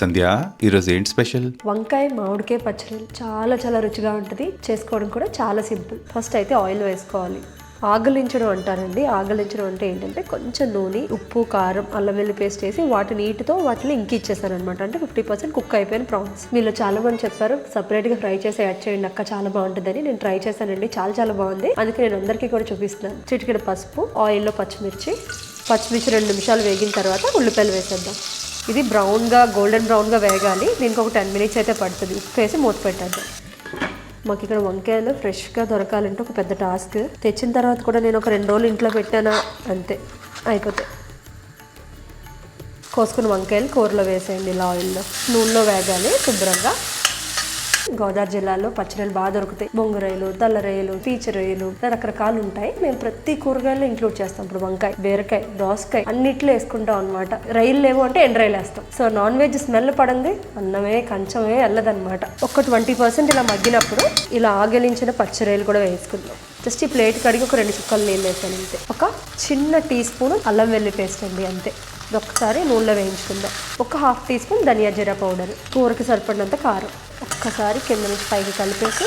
సంధ్య ఈరోజు ఏంటి స్పెషల్? వంకాయ మామిడికాయ పచ్చడి చాలా చాలా రుచిగా ఉంటుంది. చేసుకోవడం కూడా చాలా సింపుల్. ఫస్ట్ అయితే ఆయిల్ వేసుకోవాలి. ఆగలించడం అంటారండి. ఆగలించడం అంటే ఏంటంటే కొంచెం నూనె ఉప్పు కారం అల్లం వెల్లి పేస్ట్ వేసి వాటి నీటితో వాటిని ఇంకి ఇచ్చేసారనమాట అనమాట అంటే ఫిఫ్టీ పర్సెంట్ కుక్ అయిపోయిన ప్రాన్స్. మీలో చాలా మంది చెప్పారు సపరేట్గా ఫ్రై చేసి యాడ్ చేయండి అక్క చాలా బాగుంటుందని. నేను ట్రై చేశానండి. చాలా చాలా బాగుంది. అందుకే నేను అందరికీ కూడా చూపిస్తున్నాను. చిటికెడ పసుపు ఆయిల్లో పచ్చిమిర్చి. పచ్చిమిర్చి రెండు నిమిషాలు వేగిన తర్వాత ఉల్లిపాయలు వేసేద్దాం. ఇది బ్రౌన్గా గోల్డెన్ బ్రౌన్గా వేగాలి. దీనికి ఒక టెన్ మినిట్స్ అయితే పడుతుంది. ఉప్పు వేసి మూత పెట్టద్దు. మాకు ఇక్కడ వంకాయలు ఫ్రెష్గా దొరకాలంటే ఒక పెద్ద టాస్క్. తెచ్చిన తర్వాత కూడా నేను ఒక రెండు రోజులు ఇంట్లో పెట్టానా? అంతే. అయిపోతాయి కోసుకున్న వంకాయలు కూరలో వేసేయండి ఇలా ఆయిల్లో. నూనెలో వేగాలి శుభ్రంగా. గోదావరి జిల్లాలో పచ్చడిలు బాగా దొరుకుతాయి. బొంగురాయలు తెల్లరాయలు పీచ రొయ్యలు రకరకాలు ఉంటాయి. మేము ప్రతి కూరగాయలు ఇంక్లూడ్ చేస్తాం. ఇప్పుడు వంకాయ బీరకాయ దోసకాయ అన్నిట్లో వేసుకుంటాం అనమాట రైలు లేవు అంటే ఎండ్రాయిలు వేస్తాం. సో నాన్ వెజ్ స్మెల్ పడంది అన్నమే కంచమే వెళ్ళదనమాట ఒక ట్వంటీ పర్సెంట్ ఇలా మగ్గినప్పుడు ఇలా ఆగలించిన పచ్చిరాయలు కూడా వేసుకుందాం. జస్ట్ ఈ ప్లేట్ కడిగి ఒక రెండు చుక్కలు నీళ్ళు వేసాను అంతే. ఒక చిన్న టీ స్పూన్ అల్లం వెల్లి పేస్ట్ అండి అంతే. ఇది ఒక్కసారి నూనెలో వేయించుకుందాం. ఒక half teaspoon dhania jeera powder. కూరకి సరిపడినంత కారం. ఒక్కసారి కింద నుంచి పైకి కలిపేసి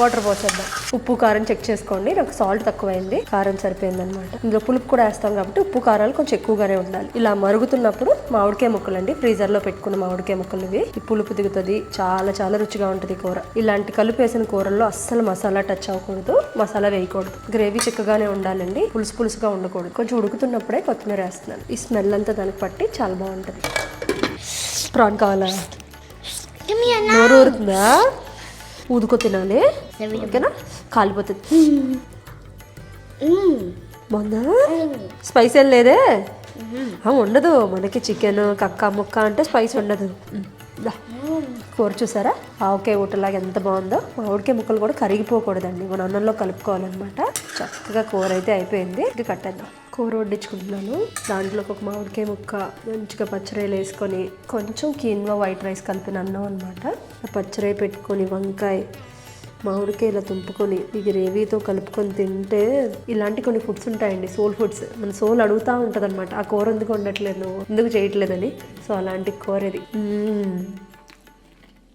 వాటర్ పోసేద్దాం. ఉప్పు కారం చెక్ చేసుకోండి. నాకు సాల్ట్ తక్కువైంది. కారం సరిపోయిందనమాట. ఇందులో పులుపు కూడా వేస్తాం కాబట్టి ఉప్పు కారాలు కొంచెం ఎక్కువగానే ఉండాలి. ఇలా మరుగుతున్నప్పుడు మామిడికాయ ముక్కలు అండి. ఫ్రీజర్లో పెట్టుకున్న మామిడికాయ ముక్కలు ఇవి. ఈ పులుపు దిగుతుంది. చాలా చాలా రుచిగా ఉంటుంది కూర. ఇలాంటి కలుపు వేసిన కూరల్లో అస్సలు మసాలా టచ్ అవ్వకూడదు. మసాలా వేయకూడదు. గ్రేవీ చిక్కగానే ఉండాలండి. పులుసు పులుసుగా ఉండకూడదు. కొంచెం ఉడుకుతున్నప్పుడే కొత్తిమీర వేస్తున్నాను. ఈ స్మెల్ అంతా దానికి పట్టి చాలా బాగుంటుంది. ప్రాన్ కావాలా? నోరు ఊరుతుందా? ఊదుకో తినాలి. ఓకేనా? కాలిపోతుంది. బాగుందా? స్పైస్ ఏం లేదే? ఉండదు. మనకి చికెన్ కక్క ముక్క అంటే స్పైస్ ఉండదు. కూర చూసారా? ఆవకాయ ఊటలాగా ఎంత బాగుందో. మామిడికాయ ముక్కలు కూడా కరిగిపోకూడదండి. మన అన్నంలో కలుపుకోవాలన్నమాట. చక్కగా కూర అయితే అయిపోయింది. ఇది కట్టేద్దాం. కూర వడ్డించుకుంటున్నాను. దాంట్లోకి ఒక మామిడికాయ ముక్క మంచిగా పచ్చరాయలు వేసుకొని కొంచెం కీన్వా వైట్ రైస్ కలిపిన అన్నం అనమాట పచ్చరాయి పెట్టుకొని వంకాయ మామిడికాయ ఇలా తుంపుకొని ఈ గ్రేవీతో కలుపుకొని తింటే ఇలాంటి కొన్ని ఫుడ్స్ ఉంటాయండి సోల్ ఫుడ్స్. మన సోల్ అడుగుతూ ఉంటుంది అనమాట ఆ కూర ఎందుకు వండట్లేదు? ఎందుకు చేయట్లేదని. సో అలాంటి కూర ఇది.